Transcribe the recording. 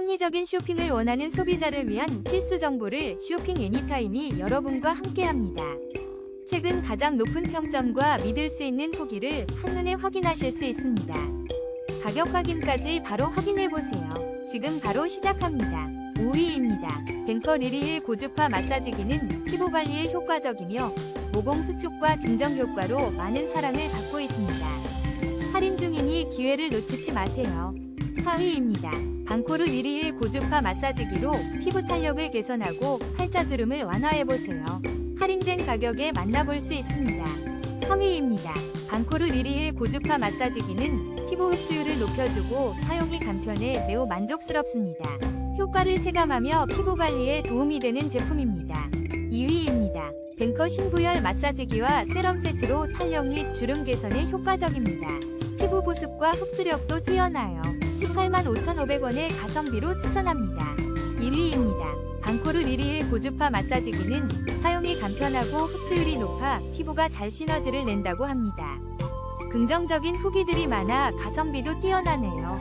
합리적인 쇼핑을 원하는 소비자를 위한 필수 정보를 쇼핑 애니타임이 여러분과 함께합니다. 최근 가장 높은 평점과 믿을 수 있는 후기를 한눈에 확인하실 수 있습니다. 가격 확인까지 바로 확인해 보세요. 지금 바로 시작합니다. 5위입니다. 뱅커 리리힐 고주파 마사지기는 피부 관리에 효과적이며 모공 수축과 진정 효과로 많은 사랑을 받고 있습니다. 할인 중이니 기회를 놓치지 마세요. 4위입니다. 방코르 리리힐 고주파 마사지기로 피부 탄력을 개선하고 팔자주름을 완화해보세요. 할인된 가격에 만나볼 수 있습니다. 3위입니다. 방코르 리리힐 고주파 마사지기는 피부 흡수율을 높여주고 사용이 간편해 매우 만족스럽습니다. 효과를 체감하며 피부 관리에 도움이 되는 제품입니다. 2위입니다. 뱅커 신부열 마사지기와 세럼 세트로 탄력 및 주름 개선에 효과적입니다. 피부 보습과 흡수력도 뛰어나요. 18만 5,500원의 가성비로 추천합니다. 1위입니다. 방코르 리리일 고주파 마사지기는 사용이 간편하고 흡수율이 높아 피부가 잘 시너지를 낸다고 합니다. 긍정적인 후기들이 많아 가성비도 뛰어나네요.